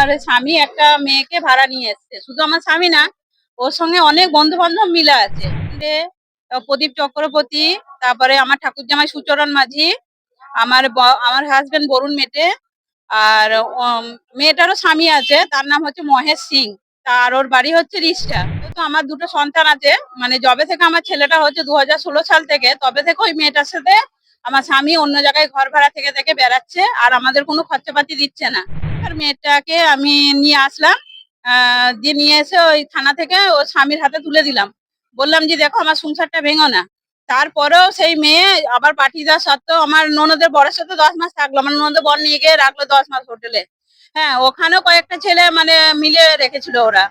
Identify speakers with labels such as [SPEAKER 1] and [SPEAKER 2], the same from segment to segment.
[SPEAKER 1] আমার স্বামী একটা মেয়েকে ভাড়া নিয়ে এসছে। শুধু আমার স্বামী না, ওর সঙ্গে অনেক বন্ধু বান্ধব মিলে আছে। প্রদীপ চক্রবর্তী, তারপরে আমার ঠাকুর জামাই সুচরণ মাঝি, আমার আমার হাজবেন্ড বরুণ মেটে, আর মেয়েটারও স্বামী আছে, তার নাম হচ্ছে মহেশ সিং, তার ওর বাড়ি হচ্ছে রিষ্টা তো আমার দুটো সন্তান আছে মানে জবে থেকে আমার ছেলেটা হচ্ছে দু হাজার ষোলো সাল থেকে, তবে থেকে ওই মেয়েটার সাথে আমার স্বামী অন্য জায়গায় ঘর ভাড়া থেকে থেকে বেড়াচ্ছে, আর আমাদের কোনো খরচাপাতি দিচ্ছে না। আর মেয়েটাকে আমি নিয়ে আসলাম দিয়ে নিয়ে এসে ওই থানা থেকে ও স্বামীর হাতে তুলে দিলাম। বললাম যে, দেখো, আমার সংসারটা ভেঙো না। তারপরেও সেই মেয়ে আবার পাঠিয়ে দেওয়া সত্ত্বেও আমার ননদের বরের সাথে দশ মাস থাকল। আমার ননদের বর নিয়ে গিয়ে রাখল দশ মাস হোটেলে। হ্যাঁ ওখানেও কয়েকটা ছেলে মানে মিলে রেখেছিল ওরা।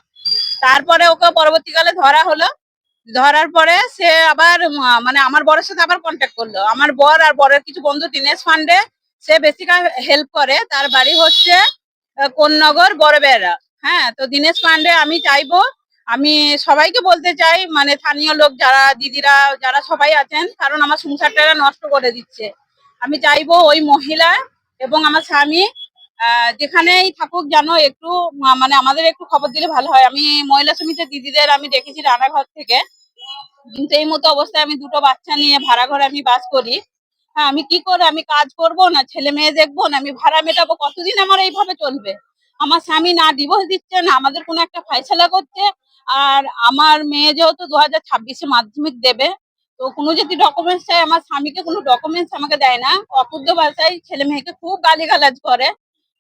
[SPEAKER 1] তারপরে ওকে পরবর্তীকালে ধরা হলো। ধরার পরে সে আবার মানে আমার বরের সাথে আবার কন্ট্যাক্ট করল। আমার বর আর বরের কিছু বন্ধু দিনেশ ফান্ডে সে বেসিক্যাল হেল্প করে। তার বাড়ি হচ্ছে কোন্নগর বড়বেড়া। হ্যাঁ তো দীনেশ পান্ডে, আমি চাইব, আমি সবাইকে বলতে চাই মানে স্থানীয় লোক যারা, দিদিরা, যারা সবাই আছেন, কারণ আমার সংসারটা নষ্ট করে দিচ্ছে। আমি চাইব ওই মহিলা এবং আমার স্বামী যেখানেই থাকুক যেন একটু মানে আমাদের একটু খবর দিলে ভালো হয়। আমি মহিলা সমিতির দিদিদের আমি দেখেছি রান্নাঘর থেকে। কিন্তু এই মতো অবস্থায় আমি দুটো বাচ্চা নিয়ে ভাড়া ঘরে আমি বাস করি। হ্যাঁ আমি কি করে, আমি কাজ করব না, ছেলে মেয়ে দেখব না, আমি ভাড়া মেটাবো, কতদিন আমার এইভাবে চলবে? আমার স্বামী না ডিভোর্স দিচ্ছে না, আমাদের কোনো একটা ফয়সালা করছে, আর আমার মেয়ে যেহেতু দু হাজার ছাব্বিশে মাধ্যমিক দেবে, তো কোনো যদি ডকুমেন্টস চাই আমার স্বামীকে কোনো ডকুমেন্টস আমাকে দেয় না। অকুদ্ধ ভাষায় ছেলে মেয়েকে খুব গালিগালাজ করে,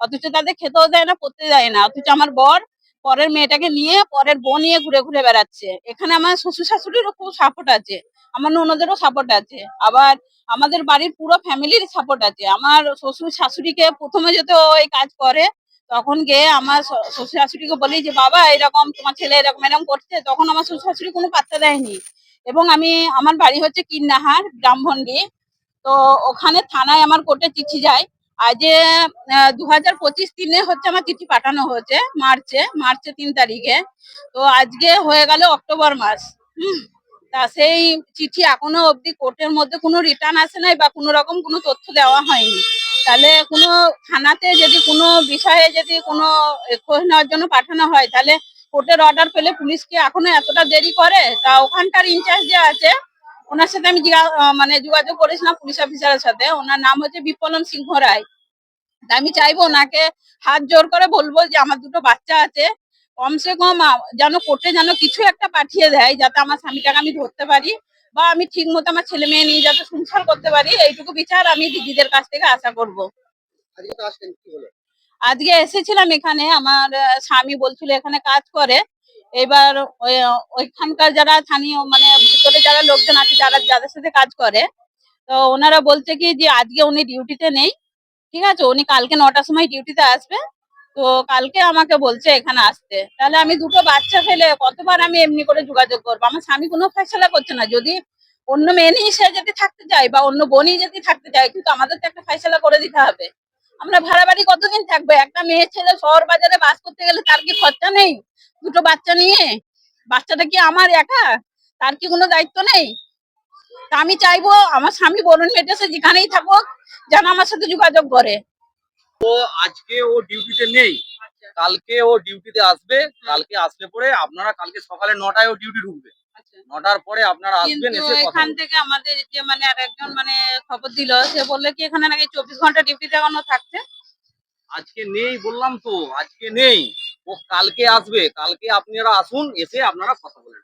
[SPEAKER 1] অথচ তাদের খেতেও দেয় না, পড়তে দেয় না, অথচ আমার বর পরের মেয়েটাকে নিয়ে পরের বোন নিয়ে ঘুরে ঘুরে বেড়াচ্ছে। এখানে আমার শ্বশুর শাশুড়িরও খুব সাপোর্ট আছে। আমার ননদেরও সাপোর্ট আছে। আবার আমাদের বাড়ির পুরো ফ্যামিলির সাপোর্ট আছে। আমার শ্বশুর শাশুড়িকে প্রথমে যেতে ও এই কাজ করে, তখন গিয়ে আমার শ্বশুর শাশুড়িকে বলি যে, বাবা, এরকম তোমার ছেলে এরকম এরকম করছে। তখন আমার শ্বশুর শাশুড়ি কোনো পাত্তা দেয়নি। এবং আমি, আমার বাড়ি হচ্ছে কিন্নাহার ব্রাহ্মণডি তো ওখানে থানায় আমার কোর্টে চিঠি যায়। আজ দু হাজার পঁচিশ দিনে হচ্ছে আমার চিঠি পাঠানো হয়েছে, মার্চে মার্চে তিন তারিখে। তো আজকে হয়ে গেল অক্টোবর মাস, হুম। তা সেই চিঠি এখনও অবধি কোর্টের মধ্যে কোনো রিটার্ন আসে নাই বা কোনো রকম কোনো তথ্য দেওয়া হয়নি। তাহলে কোনো থানাতে যদি কোনো বিষয়ে যদি কোনো খোঁজ নেওয়ার জন্য পাঠানো হয়, তাহলে কোর্টের অর্ডার পেলে পুলিশ কি এখনও এতটা দেরি করে? তা ওখানকার ইনচার্জ যে আছে ওনার সাথে আমি মানে যোগাযোগ করেছিলাম পুলিশ অফিসারের সাথে। ওনার নাম হচ্ছে বিপ্লব সিংহ রায়। তা আমি চাইব ওনাকে হাত জোর করে বলব যে আমার দুটো বাচ্চা আছে কমসে কম যেন কোর্টে যেন কিছু একটা পাঠিয়ে দেয় যাতে আমার স্বামীটাকে আমি ধরতে পারি বা আমি ঠিক মতো আমার ছেলে মেয়ে নিয়ে যাতে সংসার করতে পারি এইটুকু বিচার আমি দিদিদের কাছ থেকে আশা করব।
[SPEAKER 2] আজকে
[SPEAKER 1] এসেছিলাম এখানে আমার স্বামী বলছিল এখানে কাজ করে। এবার ওই- ওইখানকার যারা স্থানীয় মানে ভিতরে যারা লোকজন আছে, যারা, যাদের সাথে কাজ করে, তো ওনারা বলছে কি যে আজকে উনি ডিউটিতে নেই, ঠিক আছে? উনি কালকে নটার সময় ডিউটিতে আসবে। তো কালকে আমাকে বলছে এখানে আসতে। তাহলে আমি দুটো বাচ্চা ফেলে কতবার আমি এমনি করে যোগাযোগ করব? আমার স্বামী কোনো ফেসলা করছে না। যদি অন্য মেয়ে সে যদি থাকতে চায় বা অন্য বোনই যদি থাকতে চায়, কিন্তু আমাদের তো একটা ফেসলা করে দিতে হবে। আমরা ভাড়া বাড়ি কতদিন থাকব? একটা মেয়ে ছেলে শহর বাজারে বাস করতে গেলে তার কি খরচা নেই? দুটো বাচ্চা নিয়ে? বাচ্চাটা কি আমার একা? তার কি কোনো দায়িত্ব নেই? আমি চাইব আমার স্বামী বরুণ মেটেছে যেখানেই থাকুক যেন আমার সাথে যোগাযোগ করে।
[SPEAKER 3] ও আজকে ও ডিউটিতে নেই। কালকে ও ডিউটিতে আসবে। কালকে আসলে পরে আপনারা কালকে সকালে নটায় ও ডিউটি ঢুকবে। নটার পরে আপনারা আসবেন এসে
[SPEAKER 1] এখান থেকে আমাদের যে মানে আর একজন মানে খবর দিল সে বললে কি এখানে নাকি চব্বিশ ঘণ্টা ডিউটিতে এখনও থাকছে?
[SPEAKER 3] আজকে নেই বললাম তো আজকে নেই। ও কালকে আসবে, কালকে আপনারা আসুন, এসে আপনারা কথা বলেন।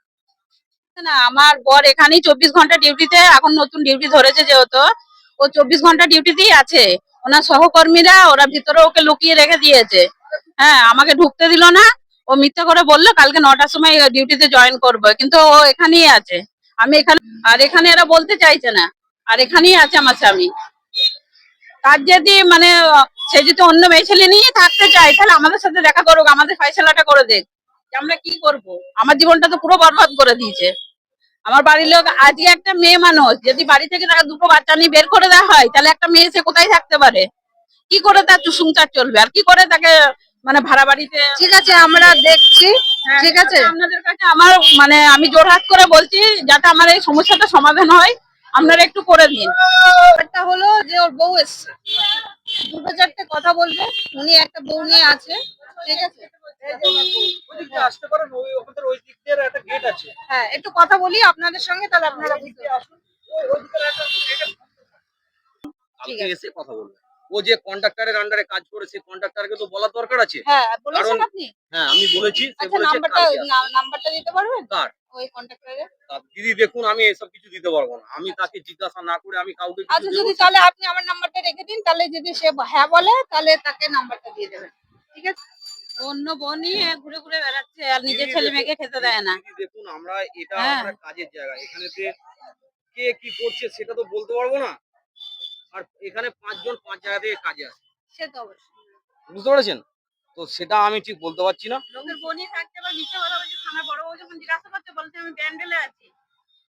[SPEAKER 1] না, আমার বর এখানেই চব্বিশ ঘণ্টা ডিউটিতে, এখন নতুন ডিউটি ধরেছে যেহেতু, ও চব্বিশ ঘণ্টা ডিউটিতেই আছে। ওনার সহকর্মীরা, ওরা ভিতরে ওকে লুকিয়ে রেখে দিয়েছে। হ্যাঁ আমাকে ঢুকতে দিল না। ও মিথ্যা করে বলল, কালকে নটার সময় ডিউটিতে জয়েন করবে। কিন্তু ও এখানেই আছে। আমি এখানে, আর এখানে এরা বলতে চাইছে না। আর এখানেই আছে আমার স্বামী। তার যদি মানে সে যদি অন্য মেয়ে ছেলে নিয়ে থাকতে চায় তাহলে আমাদের সাথে দেখা করুক আমাদের ফয়সালাটা করে দেখ। আমরা কি করব? আমার জীবনটা তো পুরো বরবাদ করে দিয়েছে। আমার বাড়ির লোক আজকে একটা মেয়ে মানুষ যদি বাড়ি থেকে তাকে দুটো বাচ্চা নিয়ে বের করে দেওয়া হয় তাহলে একটা মেয়ে সে কোথায় থাকতে পারে? কি করে তার সংসার চলবে? আর কি করে তাকে মানে ভাড়া বাড়িতে
[SPEAKER 4] ঠিক আছে আমরা দেখছি।
[SPEAKER 1] হ্যাঁ,
[SPEAKER 4] ঠিক আছে?
[SPEAKER 1] আপনাদের কাছে আমার মানে আমি জোরহাট করে বলছি যাতে আমার এই সমস্যাটা সমাধান হয়। আপনারা একটু করে দিন।
[SPEAKER 4] হলো যে ওর বউ এসছে। দুটো চারটে কথা বলবে। উনি একটা বউ নিয়ে আছে ঠিক আছে? হ্যাঁ একটু কথা বলি আপনাদের সঙ্গে তাহলে আপনারা
[SPEAKER 3] এসে কথা বলবে। ও যে কন্ট্রাক্টরের আন্ডারে কাজ করে সেই কন্ট্রাক্টরকে তো বলার দরকার আছে।
[SPEAKER 4] হ্যাঁ বলেছেন আপনি?
[SPEAKER 3] হ্যাঁ আমি বলেছি সে
[SPEAKER 4] আচ্ছা
[SPEAKER 3] বলেছে
[SPEAKER 4] নাম্বারটা নাম্বারটা দিতে পারবেন?
[SPEAKER 3] কার?
[SPEAKER 4] ওই
[SPEAKER 3] দিদি দেখুন আমি এসব কিছু দিতে পারব না। আমি তাকে জিজ্ঞাসা না করে আমি কাউকে
[SPEAKER 4] আচ্ছা যদি তাহলে আপনি আমার নাম্বারটা রেখে দিন তাহলে যদি সে হ্যাঁ বলে তাহলে তাকে নাম্বারটা দিয়ে দেবেন। ঠিক আছে?
[SPEAKER 1] অন্য বোনই ঘুরে ঘুরে বেড়াচ্ছে আর নিজের ছেলে মেয়েকে খেতে দেয় না।
[SPEAKER 3] দেখুন আমরা এটা
[SPEAKER 1] হ্যাঁ।
[SPEAKER 3] আমরা কাজের জায়গা। এখানেতে কে কি করছে সেটা তো বলতে পারব না। আর এখানে পাঁচজন পাঁচ জায়গা থেকে কাজে আসে।
[SPEAKER 4] সে তো অবশ্যই।
[SPEAKER 3] বুঝতে পেরেছেন? তো সেটা আমি ঠিক বলতে পারছি না।
[SPEAKER 1] লোকের বনি থাকতে বা মিথ্যা কথা বলছে থানা বড় যখন জিজ্ঞাসা করছে বলছে, আমি ব্যান্ডেলে আছি।